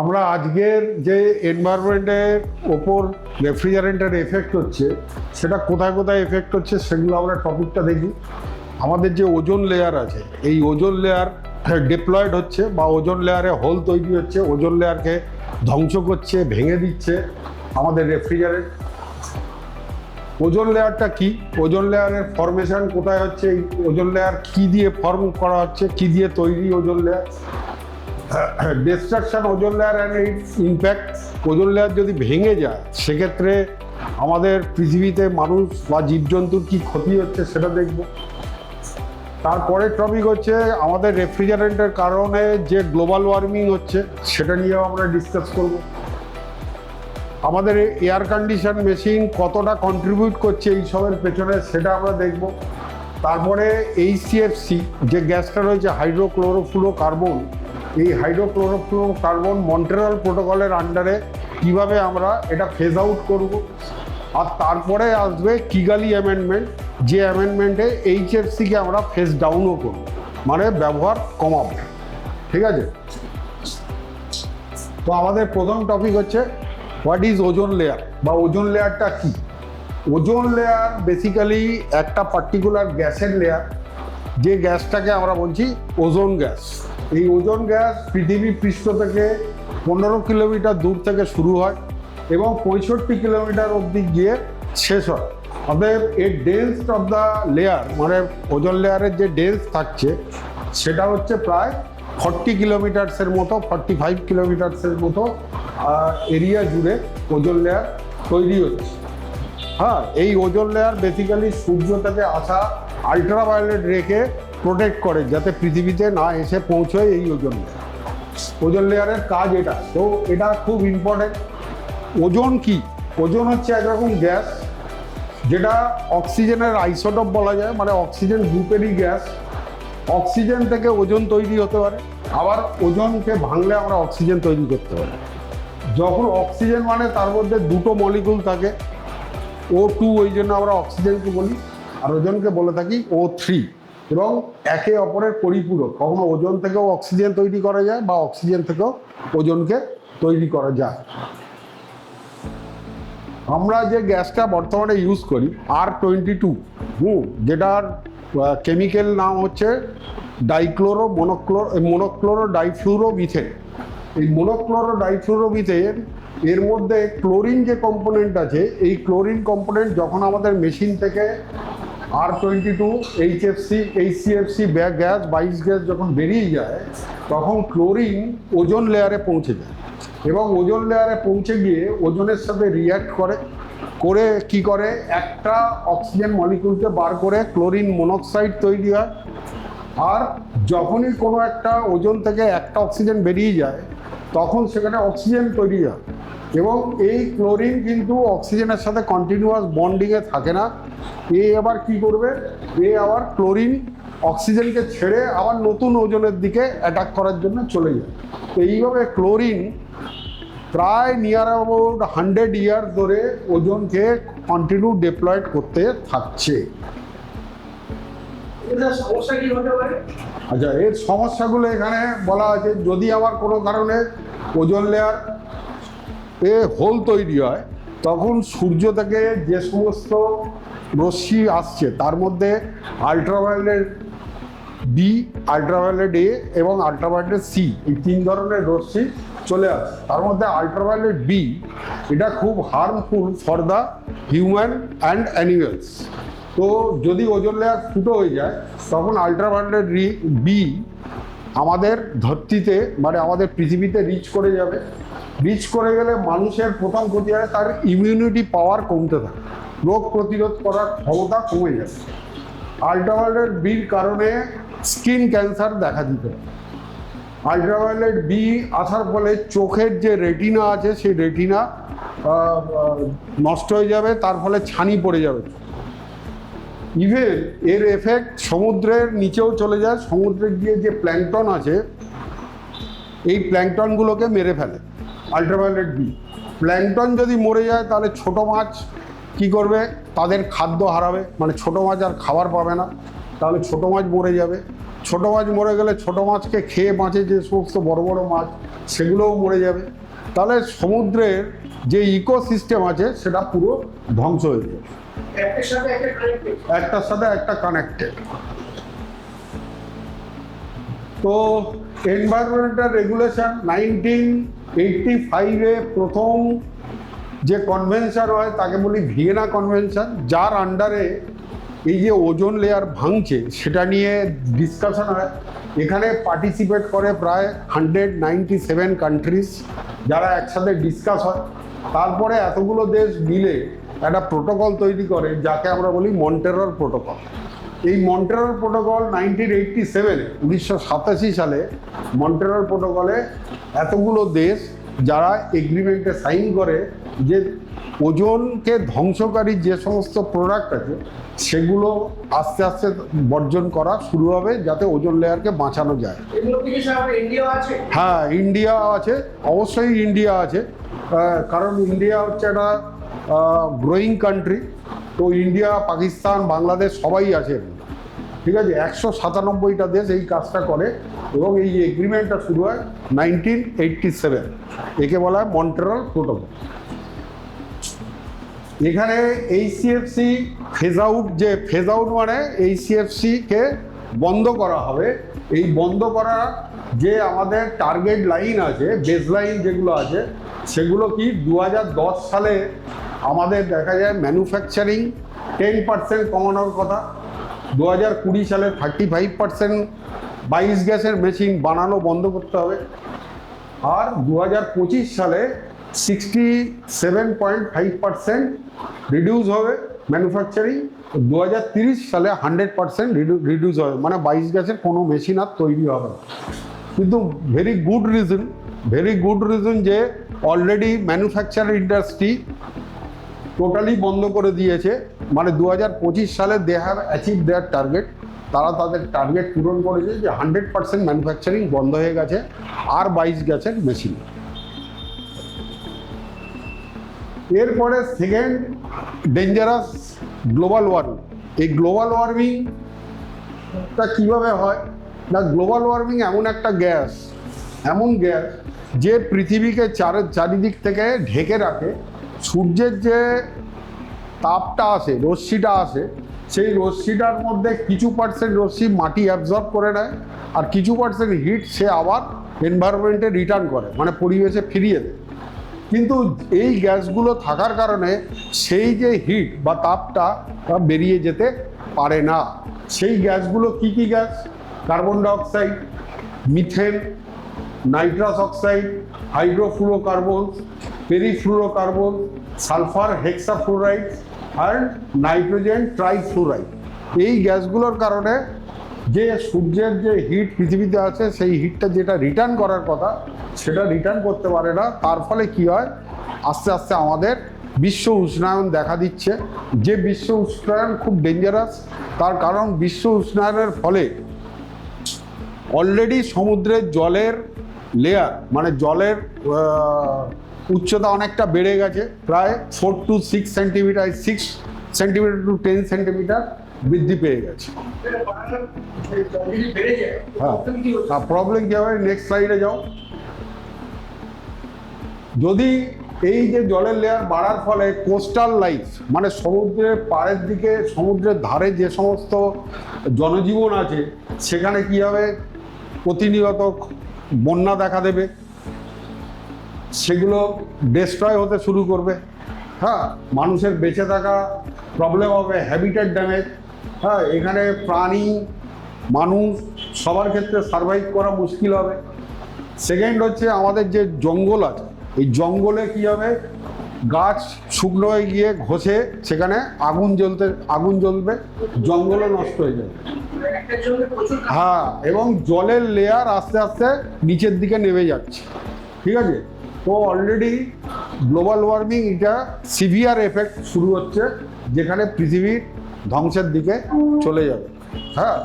আমরা আজকের যে এনভায়রনমেন্টের ওপর রেফ্রিজারেন্টের এফেক্ট হচ্ছে, সেটা কোথায় কোথায় এফেক্ট হচ্ছে সেগুলো আমরা টপিকটা দেখি। আমাদের যে ওজন লেয়ার আছে, এই ওজন লেয়ার ডিপ্লয়েড হচ্ছে বা ওজন লেয়ারে হোল তৈরি হচ্ছে ওজন লেয়ারকে ধ্বংস করছে, ভেঙে দিচ্ছে আমাদের রেফ্রিজারেন্ট ওজন লেয়ারটা কি? ওজন লেয়ারের ফরমেশন কোথায় হচ্ছে? এই ওজোন লেয়ার কি দিয়ে ফর্ম করা হচ্ছে? কি দিয়ে তৈরি ozone layer destruction ozone layer and impact ozone layer যদি ভেঙে যায়, সেক্ষেত্রে আমাদের পৃথিবীতে মানুষ বা জীবজন্তুর কি ক্ষতি হচ্ছে সেটা দেখব। তারপরের টপিক হচ্ছে আমাদের রেফ্রিজারেন্টের কারণে যে গ্লোবাল ওয়ার্মিং হচ্ছে, সেটা নিয়েও আমরা ডিসকাস করব। আমাদের এয়ার কন্ডিশন মেশিন কতটা কন্ট্রিবিউট করছে এইসবের পেছনে সেটা আমরা দেখব। তারপরে এইচসিএফসি যে গ্যাসটা রয়েছে হাইড্রোক্লোরোফ্লুরো কার্বন এই হাইড্রোক্লোরোফ্লুরো কার্বন মন্ট্রেরাল প্রোটোকলের আন্ডারে কীভাবে আমরা এটা ফেজ আউট করব? আর তারপরে আসবে কিগালি অ্যামেন্ডমেন্ট যে অ্যামেন্ডমেন্টে এইচএফসিকে আমরা ফেস ডাউনও করব মানে ব্যবহার কমাবো। ঠিক আছে? তো আমাদের প্রথম টপিক হচ্ছে হোয়াট ইজ ওজোন লেয়ার বা ওজোন লেয়ারটা কি? ওজোন লেয়ার বেসিক্যালি একটা পার্টিকুলার গ্যাসের লেয়ার যে গ্যাসটাকে আমরা বলছি ওজোন গ্যাস এই ওজন গ্যাস পৃথিবী পৃষ্ঠ থেকে পনেরো কিলোমিটার দূর থেকে শুরু হয় এবং পঁয়ষট্টি কিলোমিটার অবধি গিয়ে শেষ হয়। অতএব এর ডেন্স অফ দ্য লেয়ার মানে ওজোন লেয়ারের যে ডেন্স থাকছে, সেটা হচ্ছে প্রায় ফর্টি কিলোমিটার্সের মতো ফর্টি ফাইভ কিলোমিটার্সের মতো এরিয়া জুড়ে ওজোন লেয়ার তৈরি হচ্ছে। হ্যাঁ এই ওজন লেয়ার বেসিক্যালি সূর্য থেকে আসা আলট্রাভায়োলেট রেখে প্রোটেক্ট করে যাতে পৃথিবীতে না এসে পৌঁছয় এই ওজোন লেয়ার ওজোন লেয়ারের কাজ এটা। তো এটা খুব ইম্পর্টেন্ট ওজন কি? ওজন হচ্ছে একরকম গ্যাস, যেটা অক্সিজেনের আইসোটপ বলা যায় মানে অক্সিজেন গ্রুপেরই গ্যাস। অক্সিজেন থেকে ওজন তৈরি হতে পারে। আবার ওজনকে ভাঙলে আমরা অক্সিজেন তৈরি করতে পারি। যখন অক্সিজেন মানে তার মধ্যে দুটো মলিকুল থাকে ও টু ওই জন্য আমরা অক্সিজেনকে বলি। আর ওজনকে বলে থাকি ও থ্রি এবং একে অপরের পরিপূরক, কখনো ওজন থেকেও অক্সিজেন তৈরি করা যায় বা অক্সিজেন থেকেও ওজনকে তৈরি করা যায়। আমরা যে গ্যাসটা বর্তমানে ইউজ করি আর টোয়েন্টি টু হুম যেটার কেমিক্যাল নাম হচ্ছে ডাইক্লোরো মোনোক্লোর মোনোক্লোরো ডাইফ্লুরো মিথেন এই মোনোক্লোরো ডাইফ্লুরো মিথেন এর মধ্যে ক্লোরিন যে কম্পোনেন্ট আছে, এই ক্লোরিন কম্পোনেন্ট যখন আমাদের মেশিন থেকে আর টোয়েন্টি টু এইচএফসি এইচসিএফসি ব্যাগ গ্যাস বাইশ গ্যাস যখন বেরিয়ে যায়, তখন ক্লোরিন ওজন লেয়ারে পৌঁছে যায়। এবং ওজন লেয়ারে পৌঁছে গিয়ে ওজনের সাথে রিয়্যাক্ট করে করে কি করে? একটা অক্সিজেন মলিকুলকে বার করে ক্লোরিন মনোক্সাইড তৈরি হয়। আর যখনই কোনো একটা ওজন থেকে একটা অক্সিজেন বেরিয়ে যায়, তখন সেখানে অক্সিজেন তৈরি হয়। এবং এই ক্লোরিন কিন্তু অক্সিজেনের সাথে কন্টিনিউয়াস বন্ডিংয়ে থাকে না। এ আবার কি করবে? এ আবার ক্লোরিন অক্সিজেনকে ছেড়ে আবার নতুন ওজনের দিকে অ্যাটাক করার জন্য চলে যায়। তো এইভাবে ক্লোরিন প্রায় নিয়ার অ্যাবাউট হান্ড্রেড ইয়ার ধরে ওজনকে কন্টিনিউ ডিপ্লয়েড করতে থাকছে। আচ্ছা এর সমস্যাগুলো এখানে বলা আছে যদি আমার কোনো কারণে ওজন লেয়ার এ হোল তৈরি হয় তখন সূর্য থেকে যে সমস্ত রশ্মি আসছে। তার মধ্যে আলট্রাভায়োলেট বি আলট্রাভায়োলেট এ এবং আলট্রাভায়োলেট সি এই তিন ধরনের রশ্মি চলে আসে তার মধ্যে আলট্রাভায়োলেট বি এটা খুব harmful for the human and animals তো যদি ওজন লেয়ার ফুটো হয়ে যায়, তখন আলট্রাভায়োলেট বি আমাদের ধরতিতে মানে আমাদের পৃথিবীতে রিচ করে যাবে। রিচ করে গেলে মানুষের প্রথম ক্ষতি হয় তার ইমিউনিটি পাওয়ার কমতে থাকে। রোগ প্রতিরোধ করার ক্ষমতা কমে যাবে আলট্রাভায়োলেট বির কারণে স্কিন ক্যান্সার দেখা দিতে পারে। আলট্রাভায়োলেট বি আসার ফলে চোখের যে রেটিনা আছে, সেই রেটিনা নষ্ট হয়ে যাবে, তার ফলে ছানি পড়ে যাবে। ইভেন এর এফেক্ট সমুদ্রের নিচেও চলে যায়, সমুদ্রে গিয়ে যে প্ল্যাংটন আছে, এই প্ল্যাংটনগুলোকে মেরে ফেলে আলট্রাভায়োলেট বি প্ল্যাংটন যদি মরে যায়, তাহলে ছোট মাছ কি করবে? তাদের খাদ্য হারাবে। মানে ছোট মাছ আর খাবার পাবে না। তাহলে ছোট মাছ মরে যাবে। ছোট মাছ মরে গেলে ছোট মাছকে খেয়ে বাঁচে যে সমস্ত বড় বড় মাছ সেগুলোও মরে যাবে। তাহলে সমুদ্রের যে ইকোসিস্টেম আছে সেটা পুরো ধ্বংস হয়ে যাবে। একটার সাথে একটা কানেক্টেড একটার সাথে একটা কানেক্টেড তো এনভায়রনমেন্টাল রেগুলেশন নাইনটিন এইটটি ফাইভে প্রথম যে কনভেনশন হয়, তাকে বলি ভিয়েনা কনভেনশন যার আন্ডারে এই যে ওজন লেয়ার ভাঙছে, সেটা নিয়ে ডিসকাশন হয়। এখানে পার্টিসিপেট করে প্রায় হান্ড্রেড নাইনটি সেভেন কান্ট্রিজ যারা একসাথে ডিসকাস হয়। তারপরে এতগুলো দেশ মিলে একটা প্রোটোকল তৈরি করে, যাকে আমরা বলি মন্টেরর প্রোটোকল এই মন্টেরর প্রোটোকল নাইনটিন এইটটি সেভেনে উনিশশো সাতাশি সালে মন্টেরর প্রোটোকলে এতগুলো দেশ যারা এগ্রিমেন্টে সাইন করে যে ওজনকে ধ্বংসকারী যে সমস্ত প্রোডাক্ট আছে সেগুলো আস্তে আস্তে বর্জন করা শুরু হবে যাতে ওজন লেয়ারকে বাঁচানো যায়। হ্যাঁ ইন্ডিয়া আছে অবশ্যই ইন্ডিয়া আছে। কারণ ইন্ডিয়া হচ্ছে একটা গ্রোয়িং কান্ট্রি তো ইন্ডিয়া পাকিস্তান বাংলাদেশ সবাই আছে। ঠিক আছে? একশো সাতানব্বইটা দেশ এই কাজটা করে এবং এই এগ্রিমেন্টটা শুরু হয় নাইনটিন এইটটি সেভেন একে বলা হয় মন্ট্রাল প্রোটোকল এখানে এইচসিএফসি ফেজ আউট যে ফেজ আউট মানে এইচসিএফসিকে বন্ধ করা হবে। এই বন্ধ করা যে আমাদের টার্গেট লাইন আছে বেস লাইন যেগুলো আছে, সেগুলো কি দু হাজার দশ সালে আমাদের দেখা যায় ম্যানুফ্যাকচারিং টেন পার্সেন্ট কমানোর কথা। দু হাজার কুড়ি সালে থার্টি ফাইভ পার্সেন্ট বাইশ গ্যাসের মেশিন বানানো বন্ধ করতে হবে। আর দু হাজার পঁচিশ সালে sixty seven point five percent reduce হবে ম্যানুফ্যাকচারিং দু হাজার তিরিশ সালে হান্ড্রেড পার্সেন্ট রিডিউস হবে মানে বাইশ গ্যাসের কোনো মেশিন আর তৈরি হবে না। কিন্তু very good reason very good reason যে অলরেডি ম্যানুফ্যাকচার ইন্ডাস্ট্রি টোটালি বন্ধ করে দিয়েছে। মানে দু হাজার পঁচিশ সালে they have achieve their target তারা তাদের টার্গেট পূরণ করেছে যে হান্ড্রেড পার্সেন্ট ম্যানুফ্যাকচারিং বন্ধ হয়ে গেছে, আর বাইশ গেছেন মেশিন এরপরে সেকেন্ড ডেঞ্জারাস গ্লোবাল ওয়ার্মিং এই গ্লোবাল ওয়ার্মিংটা কীভাবে হয়? না গ্লোবাল ওয়ার্মিং এমন একটা গ্যাস এমন গ্যাস যে পৃথিবীকে চার, চারিদিক থেকে ঢেকে রাখে। সূর্যের যে তাপটা আসে, রশ্মিটা আসে, সেই রশ্মিটার মধ্যে কিছু পার্সেন্ট রশ্মি মাটি অ্যাবজর্ব করে নেয় আর কিছু পার্সেন্ট হিট সে আবার এনভায়রনমেন্টে রিটার্ন করে মানে পরিবেশে ফিরিয়ে দেয়। কিন্তু এই গ্যাসগুলো থাকার কারণে সেই যে হিট বা তাপটা বেরিয়ে যেতে পারে না। সেই গ্যাসগুলো কি কি gas? Carbon dioxide methane nitrous oxide hydrofluorocarbon perfluorocarbon sulphur hexafluoride আর নাইট্রোজেন ট্রাইফ্লোরাইড। এই গ্যাসগুলোর কারণে যে সূর্যের যে হিট পৃথিবীতে আছে, সেই হিটটা যেটা রিটার্ন করার কথা, সেটা রিটার্ন করতে পারে না। তার ফলে কি হয়? আস্তে আস্তে আমাদের বিশ্ব উষ্ণায়ন দেখা দিচ্ছে। যে বিশ্ব উষ্ণায়ন খুব ডেঞ্জারাস তার কারণ বিশ্ব উষ্ণায়নের ফলে অলরেডি সমুদ্রের জলের লেয়ার মানে জলের উচ্চতা অনেকটা বেড়ে গেছে, প্রায় four to six centimetre six centimetre to ten centimetre বৃদ্ধি পেয়ে গেছে। হ্যাঁ প্রবলেম কী হবে? নেক্সট স্লাইডে যাও। যদি এই যে জলের লেয়ার বাড়ার ফলে কোস্টাল লাইফ মানে সমুদ্রের পাড়ের দিকে, সমুদ্রের ধারে যে সমস্ত জনজীবন আছে, সেখানে কী হবে? প্রতিনিয়ত বন্যা দেখা দেবে। সেগুলো ডিস্ট্রয় হতে শুরু করবে। হ্যাঁ মানুষের বেঁচে থাকা প্রবলেম হবে হ্যাবিটেট ড্যামেজ হ্যাঁ এখানে প্রাণী, মানুষ সবার ক্ষেত্রে সার্ভাইভ করা মুশকিল হবে। সেকেন্ড হচ্ছে আমাদের যে জঙ্গল আছে, এই জঙ্গলে কী হবে? গাছ শুকনো হয়ে গিয়ে ঘষে সেখানে আগুন জ্বলতে, আগুন জ্বলবে, জঙ্গলও নষ্ট হয়ে যাবে। হ্যাঁ এবং জলের লেয়ার আস্তে আস্তে নিচের দিকে নেমে যাচ্ছে। ঠিক আছে? তো অলরেডি গ্লোবাল ওয়ার্মিং এটা সিভিয়ার এফেক্ট শুরু হচ্ছে, যেখানে পৃথিবীর ধ্বংসের দিকে চলে যাবে। হ্যাঁ?